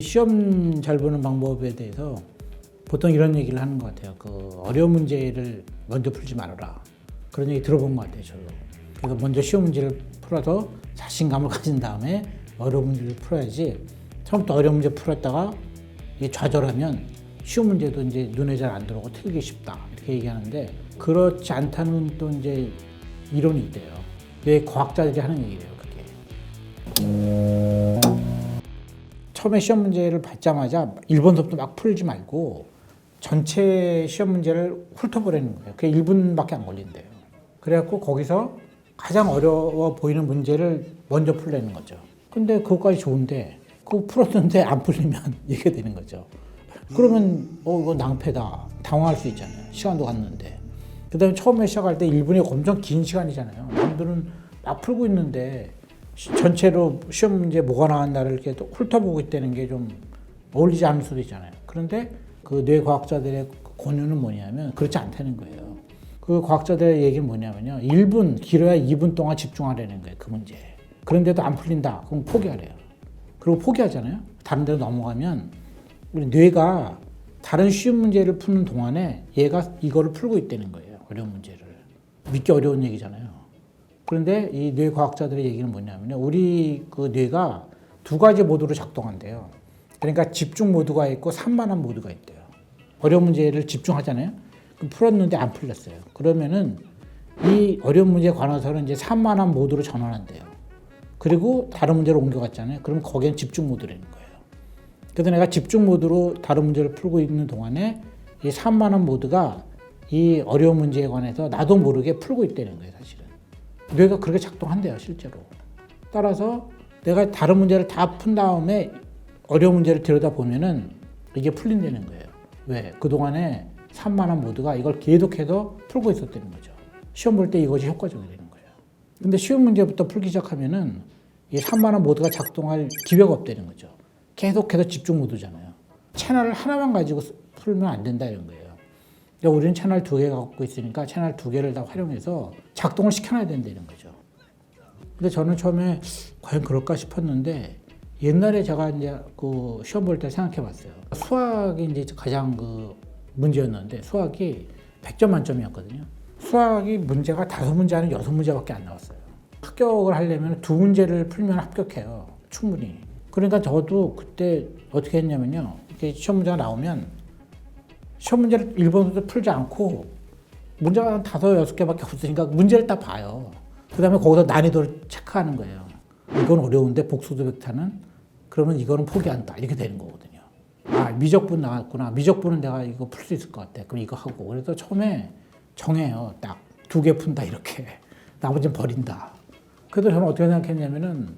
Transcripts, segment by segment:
시험 잘 보는 방법에 대해서 보통 이런 얘기를 하는 것 같아요. 그 어려운 문제를 먼저 풀지 말아라. 그런 얘기 들어본 것 같아요, 저도. 그래서 먼저 쉬운 문제를 풀어서 자신감을 가진 다음에 어려운 문제를 풀어야지. 처음부터 어려운 문제 풀었다가 이게 좌절하면 쉬운 문제도 이제 눈에 잘 안 들어오고 틀기 쉽다. 이렇게 얘기하는데 그렇지 않다는 또 이제 이론이 있대요. 왜 과학자들이 하는 얘기예요, 처음에 시험 문제를 받자마자 1번부터 막 풀지 말고 전체 시험 문제를 훑어보라는 거예요. 그게 1분밖에 안 걸린대요. 그래갖고 거기서 가장 어려워 보이는 문제를 먼저 풀려는 거죠. 근데 그것까지 좋은데 그거 풀었는데 안 풀리면 이게 되는 거죠. 그러면 어 이거 낭패다 당황할 수 있잖아요. 시간도 갔는데 그다음에 처음에 시작할 때 1분이 엄청 긴 시간이잖아요. 남들은 막 풀고 있는데 시- 전체로 시험 문제 뭐가 나왔나를 이렇게 또 훑어보고 있다는 게 좀 어울리지 않을 수도 있잖아요. 그런데 그 뇌과학자들의 권유는 뭐냐면 그렇지 않다는 거예요. 그 과학자들의 얘기는 뭐냐면요. 1분, 길어야 2분 동안 집중하라는 거예요. 그 문제에. 그런데도 안 풀린다. 그럼 포기하래요. 그리고 포기하잖아요. 다른 데로 넘어가면 우리 뇌가 다른 쉬운 문제를 푸는 동안에 얘가 이거를 풀고 있다는 거예요. 어려운 문제를. 믿기 어려운 얘기잖아요. 그런데 이 뇌과학자들의 얘기는 뭐냐면요. 우리 그 뇌가 두 가지 모드로 작동한대요. 그러니까 집중 모드가 있고 산만한 모드가 있대요. 어려운 문제를 집중하잖아요. 그럼 풀었는데 안 풀렸어요. 그러면은 이 어려운 문제에 관해서는 이제 산만한 모드로 전환한대요. 그리고 다른 문제로 옮겨갔잖아요. 그럼 거기엔 집중 모드라는 거예요. 그래서 내가 집중 모드로 다른 문제를 풀고 있는 동안에 이 산만한 모드가 이 어려운 문제에 관해서 나도 모르게 풀고 있다는 거예요, 사실은. 뇌가 그렇게 작동한대요, 실제로. 따라서 내가 다른 문제를 다 푼 다음에 어려운 문제를 들여다 보면은 이게 풀린다는 거예요. 왜? 그동안에 산만한 모드가 이걸 계속해서 풀고 있었다는 거죠. 시험 볼 때 이것이 효과적이 되는 거예요. 근데 쉬운 문제부터 풀기 시작하면은 이 산만한 모드가 작동할 기회가 없다는 거죠. 계속해서 집중 모드잖아요. 채널 하나만 가지고 풀면 안 된다 이런 거예요. 그러니까 우리는 채널 두 개 갖고 있으니까 채널 두 개를 다 활용해서 작동을 시켜놔야 된다는 거죠. 근데 저는 처음에 과연 그럴까 싶었는데 옛날에 제가 이제 그 시험 볼 때 생각해 봤어요. 수학이 이제 가장 그 문제였는데 수학이 100점 만점이었거든요. 수학이 문제가 다섯 문제 아니면 여섯 문제밖에 안 나왔어요. 합격을 하려면 두 문제를 풀면 합격해요. 충분히. 그러니까 저도 그때 어떻게 했냐면요. 이렇게 시험 문제가 나오면 시험 문제를 1번부터 풀지 않고 문제가 한 다섯 여섯 개밖에 없으니까 문제를 다 봐요. 그 다음에 거기서 난이도를 체크하는 거예요. 이건 어려운데 복수도 벡터는 그러면 이거는 포기한다. 이렇게 되는 거거든요. 아, 미적분 나왔구나. 미적분은 내가 이거 풀 수 있을 것 같아. 그럼 이거 하고. 그래서 처음에 정해요. 딱 두 개 푼다. 이렇게. 나머지는 버린다. 그래서 저는 어떻게 생각했냐면은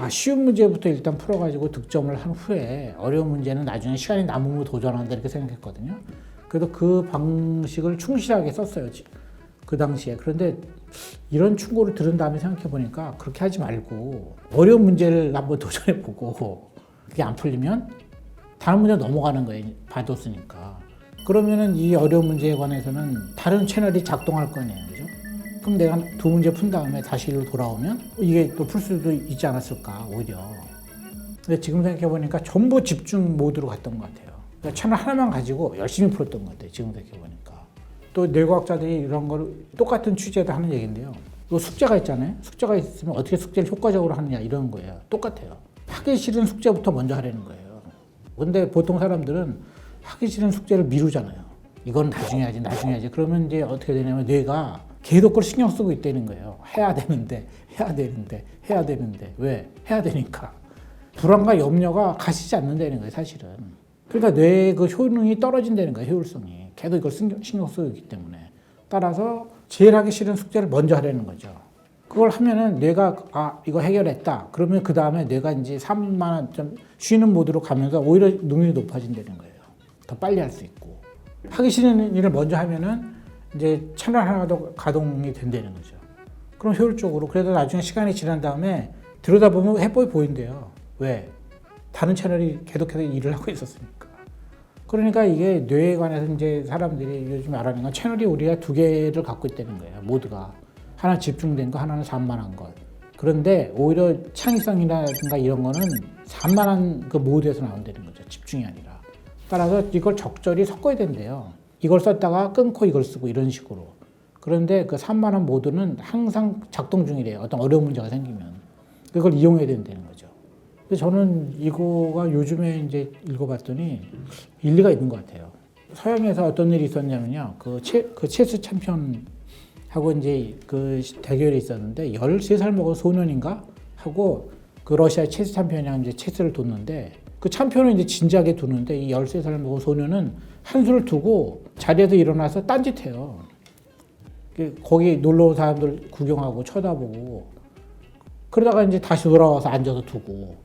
아, 쉬운 문제부터 일단 풀어가지고 득점을 한 후에 어려운 문제는 나중에 시간이 남으면 도전한다. 이렇게 생각했거든요. 그래서 그 방식을 충실하게 썼어요. 지- 그 당시에. 그런데 이런 충고를 들은 다음에 생각해 보니까 그렇게 하지 말고 어려운 문제를 한번 도전해 보고 그게 안 풀리면 다른 문제 넘어가는 거예요. 봐뒀으니까. 그러면은 이 어려운 문제에 관해서는 다른 채널이 작동할 거 아니에요. 그럼 내가 두 문제 푼 다음에 다시 일로 돌아오면 이게 또 풀 수도 있지 않았을까, 오히려. 근데 지금 생각해 보니까 전부 집중 모드로 갔던 것 같아요. 그러니까 채널 하나만 가지고 열심히 풀었던 것 같아요. 지금 생각해 보니까. 또 뇌과학자들이 이런 걸 똑같은 취재도 하는 얘기인데요. 또 숙제가 있잖아요. 숙제가 있으면 어떻게 숙제를 효과적으로 하느냐 이런 거예요. 똑같아요. 하기 싫은 숙제부터 먼저 하라는 거예요. 근데 보통 사람들은 하기 싫은 숙제를 미루잖아요. 이건 나중에 하지, 나중에 하지. 그러면 이제 어떻게 되냐면 뇌가 계속 그걸 신경 쓰고 있다는 거예요. 해야 되는데, 해야 되는데, 해야 되는데. 왜? 해야 되니까. 불안과 염려가 가시지 않는다는 거예요, 사실은. 그러니까 뇌의 그 효능이 떨어진다는 거예요, 효율성이. 계속 이걸 신경, 신경 쓰고 있기 때문에. 따라서 제일 하기 싫은 숙제를 먼저 하려는 거죠. 그걸 하면은 뇌가 아 이거 해결했다. 그러면 그 다음에 뇌가 이제 산만한 좀 쉬는 모드로 가면서 오히려 능률이 높아진다는 거예요. 더 빨리 할 수 있고 하기 싫은 일을 먼저 하면은 이제 채널 하나 더 가동이 된다는 거죠. 그럼 효율적으로 그래도 나중에 시간이 지난 다음에 들여다보면 해법이 보인대요. 왜? 다른 채널이 계속해서 일을 하고 있었으니까. 그러니까 이게 뇌에 관해서 이제 사람들이 요즘 말하는 건 채널이 우리가 두 개를 갖고 있다는 거예요. 모두가. 하나 집중된 거, 하나는 산만한 것. 그런데 오히려 창의성이라든가 이런 거는 산만한 그 모드에서 나온다는 거죠. 집중이 아니라. 따라서 이걸 적절히 섞어야 된대요. 이걸 썼다가 끊고 이걸 쓰고 이런 식으로. 그런데 그 산만한 모드는 항상 작동 중이래요. 어떤 어려운 문제가 생기면. 그걸 이용해야 된다는 거죠. 근데 저는 이거가 요즘에 이제 읽어봤더니 일리가 있는 것 같아요. 서양에서 어떤 일이 있었냐면요. 그, 체, 그 체스 챔피언하고 이제 그 대결이 있었는데 13살 먹은 소년인가? 하고 그 러시아 체스 챔피언이랑 이제 체스를 뒀는데 그 챔피언은 이제 진지하게 두는데 이 13살 먹은 소년은 한수를 두고 자리에서 일어나서 딴짓해요. 그 거기 놀러 온 사람들 구경하고 쳐다보고 그러다가 이제 다시 돌아와서 앉아서 두고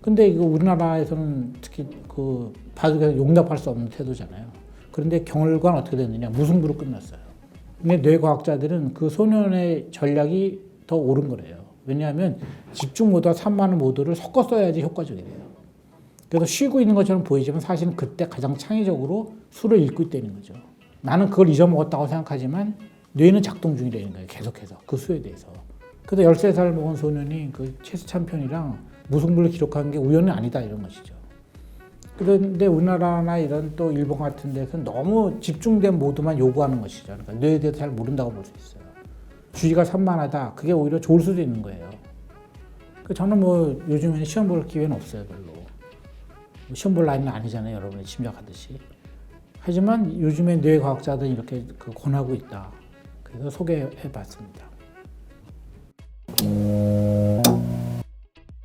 근데 이거 우리나라에서는 특히 그 바둑에서 용납할 수 없는 태도잖아요. 그런데 결과는 어떻게 됐느냐 무승부로 끝났어요. 근데 뇌과학자들은 그 소년의 전략이 더 옳은 거래요. 왜냐하면 집중 모드와 산만한 모드를 섞어 써야지 효과적이래요. 그래서 쉬고 있는 것처럼 보이지만 사실은 그때 가장 창의적으로 수를 읽고 있다는 거죠. 나는 그걸 잊어먹었다고 생각하지만 뇌는 작동 중이라는 거예요. 계속해서 그 수에 대해서. 그래서 13살 먹은 소년이 그 체스 챔피언이랑 무승부를 기록한 게 우연은 아니다 이런 것이죠. 그런데 우리나라나 이런 또 일본 같은 데서는 너무 집중된 모드만 요구하는 것이죠. 그러니까 뇌에 대해서 잘 모른다고 볼 수 있어요. 주의가 산만하다. 그게 오히려 좋을 수도 있는 거예요. 그 저는 뭐 요즘에는 시험 볼 기회는 없어요, 별로. 뭐 시험 볼 나이는 아니잖아요, 여러분이 짐작하듯이. 하지만 요즘에 뇌 과학자들이 이렇게 그 권하고 있다. 그래서 소개해 봤습니다.